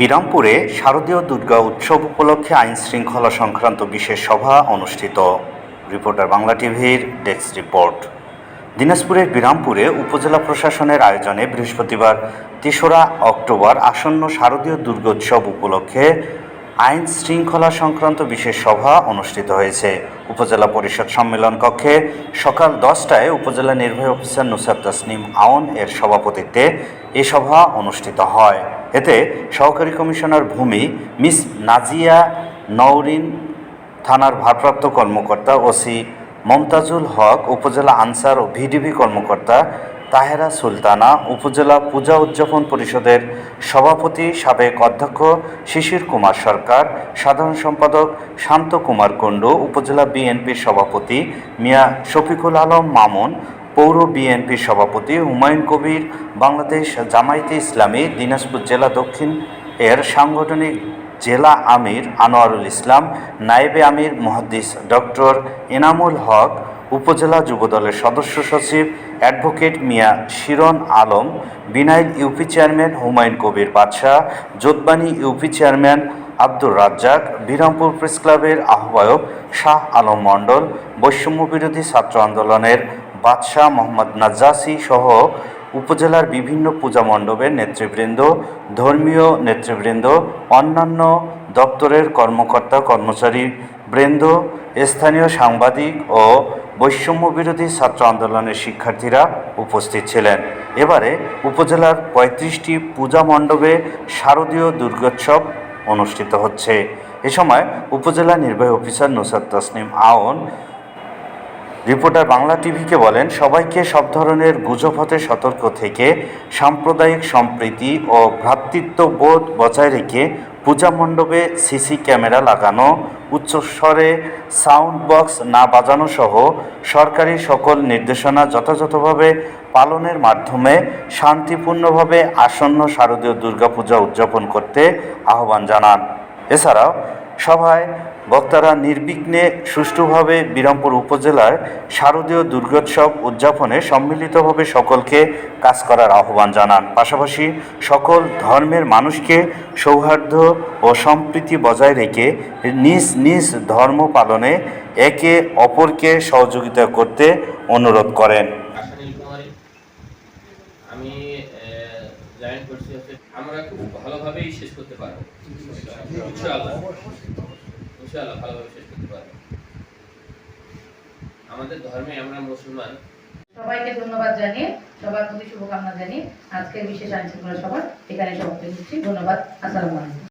বিরামপুরে শারদীয় দুর্গা উৎসব উপলক্ষে আইন শৃঙ্খলা সংক্রান্ত বিশেষ সভা অনুষ্ঠিত। রিপোর্টার বাংলা টিভির ডেস্ক রিপোর্ট। দিনাজপুরের বিরামপুরে উপজেলা প্রশাসনের আয়োজনে বৃহস্পতিবার তেসরা অক্টোবর আসন্ন শারদীয় দুর্গোৎসব উপলক্ষে আইন শৃঙ্খলা সংক্রান্ত বিশেষ সভা অনুষ্ঠিত হয়েছে। উপজেলা পরিষদ সম্মেলন কক্ষে সকাল দশটায় উপজেলা নির্বাহী অফিসার নুসার তাসনিম আওন এর সভাপতিত্বে এ সভা অনুষ্ঠিত হয়। এতে সহকারী কমিশনার ভূমি মিস নাজিয়া নওরিন থানার ভারপ্রাপ্ত কর্মকর্তা ওসি মমতাজুল হক, উপজেলা আনসার ও ভিডিপি কর্মকর্তা তাহেরা সুলতানা, উপজেলা পূজা উদযাপন পরিষদের সভাপতি সাবেক অধ্যক্ষ শিশির কুমার সরকার, সাধারণ সম্পাদক শান্ত কুমার কুণ্ডু, উপজেলা বিএনপির সভাপতি মিয়া শফিকুল আলম মামুন পৌর বিএনপির সভাপতি হুমায়ুন কবির বাংলাদেশ জামায়াতে ইসলামী দিনাজপুর জেলা দক্ষিণ এর সাংগঠনিক জেলা আমির আনোয়ারুল ইসলাম, নায়েবে আমির মুহাদ্দিস ডক্টর এনামুল হক, উপজেলা যুবদলের সদস্য সচিব advocate Mia Shiron Alam, Binail UP chairman Humayun Kabir Badshah যোদবানী UP chairman Abdur Razzak, Birampur press ক্লাবের আহ্বায়ক শাহ আলম মণ্ডল, বৈষম্য বিরোধী ছাত্র আন্দোলনের বাদশাহ মোহাম্মদ নাজ্জাসি সহ উপজেলার বিভিন্ন পূজা মণ্ডপের নেতৃবৃন্দ, ধর্মীয় নেতৃবৃন্দ, অন্যান্য দপ্তরের কর্মকর্তা, কর্মচারী বৃন্দ, স্থানীয় সাংবাদিক ও বৈষম্য বিরোধী ছাত্র আন্দোলনের শিক্ষার্থীরা উপস্থিত ছিলেন। এবারে উপজেলার পঁয়ত্রিশটি পূজা মণ্ডপে শারদীয় দুর্গোৎসব অনুষ্ঠিত হচ্ছে। এ সময় উপজেলা নির্বাহী অফিসার নুসার তসনিম আওন রিপোর্টার বাংলা টিভিকে বলেন, সবাইকে সব ধরনের গুজব হতে সতর্ক থেকে সাম্প্রদায়িক সম্প্রীতি ও ভ্রাতৃত্ববোধ বজায় রেখে পূজা মণ্ডপে সিসি ক্যামেরা লাগানো, উচ্চস্বরে সাউন্ড বক্স না বাজানো সহ সরকারি সকল নির্দেশনা যথাযথভাবে পালনের মাধ্যমে শান্তিপূর্ণভাবে আসন্ন শারদীয় দুর্গাপূজা উদযাপন করতে আহ্বান জানান। এছাড়াও সভায় বক্তারা নির্বিঘ্নে সুষ্ঠুভাবে বিরামপুর উপজেলার শারদীয় দুর্গোৎসব উদযাপনে সম্মিলিতভাবে সকলকে কাজ করার আহ্বান জানান। পাশাপাশি সকল ধর্মের মানুষকে সৌহার্দ্য ও সম্প্রীতি বজায় রেখে নিজ নিজ ধর্ম পালনে একে অপরকে সহযোগিতা করতে অনুরোধ করেন। আমি জয়েন করছি আমরা খুব ভালোভাবেই শেষ করতে পারব। ইনশাআল্লাহ। ইনশাআল্লাহ ভালোভাবে শেষ করতে পারব। আমাদের ধর্মে আমরা মুসলমান। সবাইকে ধন্যবাদ জানিয়ে, সবার প্রতি শুভকামনা জানিয়ে আজকের বিশেষ আইন শৃঙ্খলা সভা এখানে সমাপ্ত হচ্ছি ধন্যবাদ। আসসালামু আলাইকুম।